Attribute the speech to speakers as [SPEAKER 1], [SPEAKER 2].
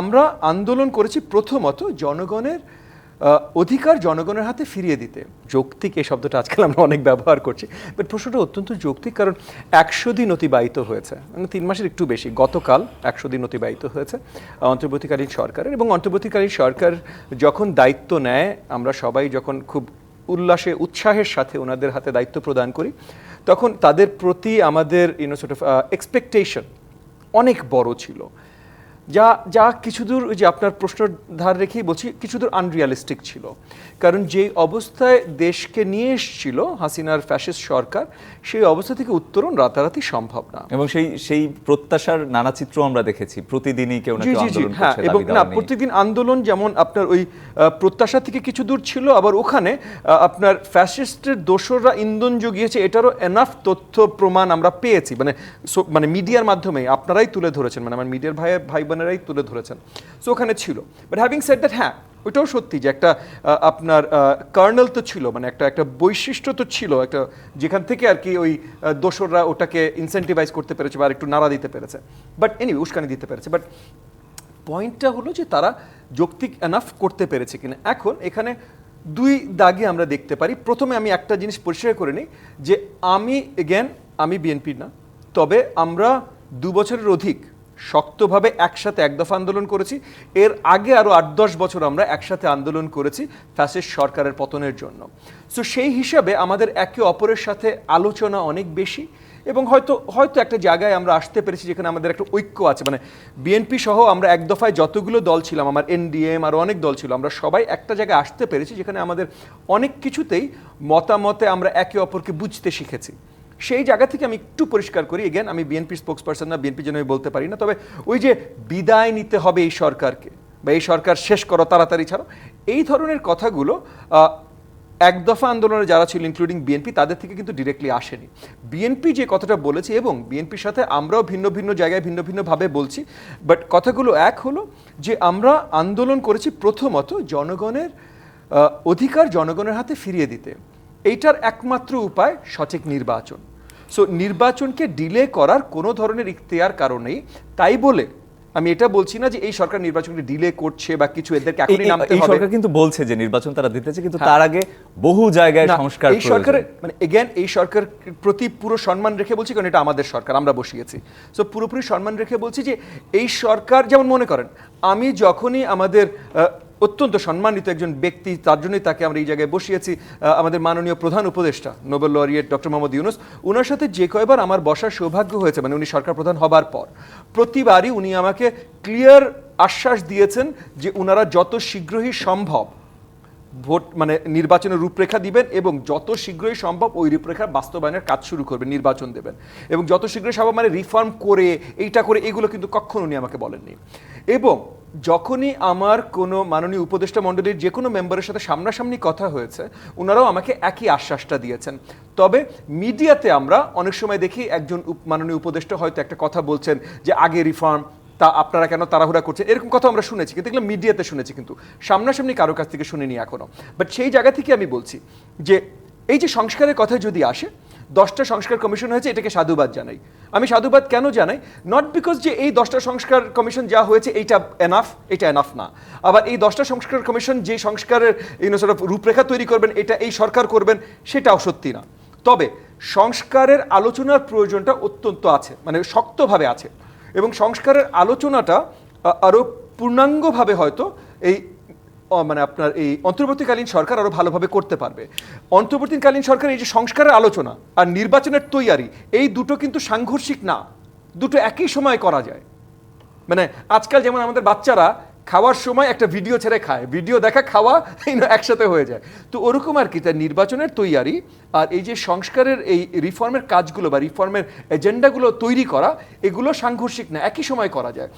[SPEAKER 1] আমরা আন্দোলন করেছি প্রথমত জনগণের অধিকার জনগণের হাতে ফিরিয়ে দিতে। যৌক্তিক এই শব্দটা আজকাল আমরা অনেক ব্যবহার করছি বাট প্রশ্নটা অত্যন্ত যৌক্তিক কারণ একশো দিন অতিবাহিত হয়েছে মানে তিন মাসের একটু বেশি। গতকাল একশো দিন অতিবাহিত হয়েছে অন্তর্বর্তীকালীন সরকারের এবং অন্তর্বর্তীকালীন সরকার যখন দায়িত্ব নেয়, আমরা সবাই যখন খুব উল্লাসে, উৎসাহের সাথে ওনাদের হাতে দায়িত্ব প্রদান করি, তখন তাদের প্রতি আমাদের ইউনো সর্ট অফ এক্সপেকটেশন অনেক বড় ছিল। যা যা কিছুদূর ওই যে আপনার প্রশ্ন ধার রেখেই বলছি কিছুদূর আনরিয়ালিস্টিক ছিল। কারণ যেই অবস্থায় দেশকে নিয়ে এসছিল হাসিনার ফ্যাসিস্ট সরকার সেই অবস্থা থেকে উত্তরণ রাতারাতি সম্ভব না।
[SPEAKER 2] এবং সেই সেই প্রত্যাশার নানা চিত্র আমরা দেখেছি। প্রতিদিনই কেউ না আন্দোলন
[SPEAKER 1] হ্যাঁ এবং না প্রতিদিন আন্দোলন যেমন আপনার ওই প্রত্যাশা থেকে কিছু দূর ছিল আবার ওখানে আপনার ফ্যাসিস্টের দোসররা ইন্ধন জুগিয়েছে এটারও এনাফ তথ্য প্রমাণ আমরা পেয়েছি। মানে মানে মিডিয়ার মাধ্যমে আপনারাই তুলে ধরেছেন। মানে আমার মিডিয়ার ভাই ভাই বোনেরাই তুলে ধরেছেন। সো ওখানে ছিল। বাট হ্যাভিং সেট দ্যাট হ্যাঁ ওইটাও সত্যি যে একটা আপনার কার্নেল তো ছিল মানে একটা একটা বৈশিষ্ট্য তো ছিল, একটা, যেখান থেকে আর কি ওই দোসররা ওটাকে ইনসেন্টিভাইজ করতে পেরেছে বা একটু নাড়া দিতে পেরেছে। বাট এনি উস্কানি দিতে পেরেছে। বাট পয়েন্টটা হলো যে তারা যৌক্তিক এনাফ করতে পেরেছে কিনা। এখন এখানে দুই দাগে আমরা দেখতে পারি। প্রথমে আমি একটা জিনিস পরিষ্কার করে নিই, যে আমি এগেন আমি বিএনপি না, তবে আমরা দু বছরের অধিক শক্তভাবে একসাথে এক দফা আন্দোলন করেছি। এর আগে আরও আট দশ বছর আমরা একসাথে আন্দোলন করেছি ফ্যাসিস্ট সরকারের পতনের জন্য। সো সেই হিসাবে আমাদের একে অপরের সাথে আলোচনা অনেক বেশি এবং হয়তো হয়তো একটা জায়গায় আমরা আসতে পেরেছি যেখানে আমাদের একটা ঐক্য আছে। মানে বিএনপি সহ আমরা এক দফায় যতগুলো দল ছিলাম, আমার এনডিএম আর অনেক দল ছিল, আমরা সবাই একটা জায়গায় আসতে পেরেছি যেখানে আমাদের অনেক কিছুতেই মতামতে আমরা একে অপরকে বুঝতে শিখেছি। সেই জায়গা থেকে আমি একটু পরিষ্কার করি। এগেন আমি বিএনপির স্পোক্স পার্সন না বিএনপি জন্য আমি বলতে পারি না। তবে ওই যে বিদায় নিতে হবে এই সরকারকে বা এই সরকার শেষ করো, তাড়াতাড়ি ছাড়ো, এই ধরনের কথাগুলো এক দফা আন্দোলনে যারা ছিল ইনক্লুডিং বিএনপি তাদের থেকে কিন্তু ডিরেক্টলি আসেনি। বিএনপি যে কথাটা বলেছে এবং বিএনপির সাথে আমরাও ভিন্ন ভিন্ন জায়গায় ভিন্ন ভিন্নভাবে বলছি বাট কথাগুলো এক হলো যে আমরা আন্দোলন করেছি প্রথমত জনগণের অধিকার জনগণের হাতে ফিরিয়ে দিতে। এইটার একমাত্র উপায় সঠিক নির্বাচন। সো নির্বাচনকে ডিলে করার কোনো ধরনের ইখতিয়ার কারণেই তাই বলে আমি এটা বলছি না যে এই সরকার নির্বাচনকে ডিলে করছে বা কিছু এদেরকে এখনই নামতে
[SPEAKER 2] এই
[SPEAKER 1] হবে
[SPEAKER 2] সরকার কিন্তু বলছে যে নির্বাচন তারা দিতেছে কিন্তু
[SPEAKER 1] হ্যাঁ।
[SPEAKER 2] তার আগে বহু জায়গায় সংস্কার
[SPEAKER 1] এই। সরকারের মানে এগেন এই সরকার প্রতি পুরো সম্মান রেখে বলছি কারণ এটা আমাদের সরকার আমরা বসিয়েছি সো পুরোপুরি সম্মান রেখে বলছি যে এই সরকার যেমন মনে করেন আমি যখনই আমাদের অত্যন্ত সম্মানিত একজন ব্যক্তি, তার জন্যই তাকে আমরা এই জায়গায় বসিয়েছি আমাদের মাননীয় প্রধান উপদেষ্টা, Nobel laureate doctor Mohammad Yunus. ওনার সাথে যে কয়বার আমার বসার সৌভাগ্য হয়েছে মানে উনি সরকার প্রধান হবার পর, প্রতিবারই উনি আমাকে ক্লিয়ার আশ্বাস দিয়েছেন যে ওনারা যত শীঘ্রই সম্ভব ভোট মানে নির্বাচনের রূপরেখা দিবেন এবং যত শীঘ্রই সম্ভব ওই রূপরেখার বাস্তবায়নের কাজ শুরু করবেন, নির্বাচন দেবেন। এবং যত শীঘ্রই সম্ভব মানে রিফর্ম করে, এইটা করে, এগুলো কিন্তু কখনো উনি আমাকে বলেননি। এবং যখনই আমার কোনো মাননীয় উপদেষ্টা মণ্ডলীর যে কোনো মেম্বারের সাথে সামনাসামনি কথা হয়েছে ওনারাও আমাকে একই আশ্বাসটা দিয়েছেন। তবে মিডিয়াতে আমরা অনেক সময় দেখি একজন মাননীয় উপদেষ্টা হয়তো একটা কথা বলছেন যে, আগে রিফর্ম তা আপনারা কেন তাড়াহুড়া করছেন? এরকম কথা আমরা শুনেছি, কিন্তু এগুলো মিডিয়াতে শুনেছি কিন্তু। সামনাসামনি কারও কাছ থেকে শুনিনি এখনও। বাট সেই জায়গা থেকে আমি বলছি যে, এই যে সংস্কারের কথা যদি আসে, দশটা সংস্কার কমিশন হয়েছে, এটাকে সাধুবাদ জানাই। আমি সাধুবাদ কেন জানাই? নট বিকজ যে এই দশটা সংস্কার কমিশন যা হয়েছে, এইটা এনাফ এটা এনাফ না। আবার এই দশটা সংস্কার কমিশন যে সংস্কারের ইউনো সর্ট রূপরেখা তৈরি করবেন, এটা এই সরকার করবেন, সেটাও সত্যি না। তবে সংস্কারের আলোচনার প্রয়োজনটা অত্যন্ত আছে মানে শক্তভাবে আছে। এবং সংস্কারের আলোচনাটা আরও পূর্ণাঙ্গভাবে হয়তো এই মানে আপনার এই অন্তর্বর্তীকালীন সরকার আরও ভালোভাবে করতে পারবে। অন্তর্বর্তীকালীন সরকার এই যে সংস্কারের আলোচনা আর নির্বাচনের তৈয়ারি, এই দুটো কিন্তু সাংঘর্ষিক না। দুটো একই সময় করা যায়। মানে আজকাল যেমন আমাদের বাচ্চারা খাওয়ার সময় একটা ভিডিও ছেড়ে খায়। ভিডিও দেখা, খাওয়া একসাথে হয়ে যায়। তো ওরকম আর কি তার নির্বাচনের তৈয়ারি। আর এই যে সংস্কারের এই রিফর্মের কাজগুলো বা রিফর্মের এজেন্ডাগুলো তৈরি করা, এগুলো সাংঘর্ষিক না, একই সময় করা যায়।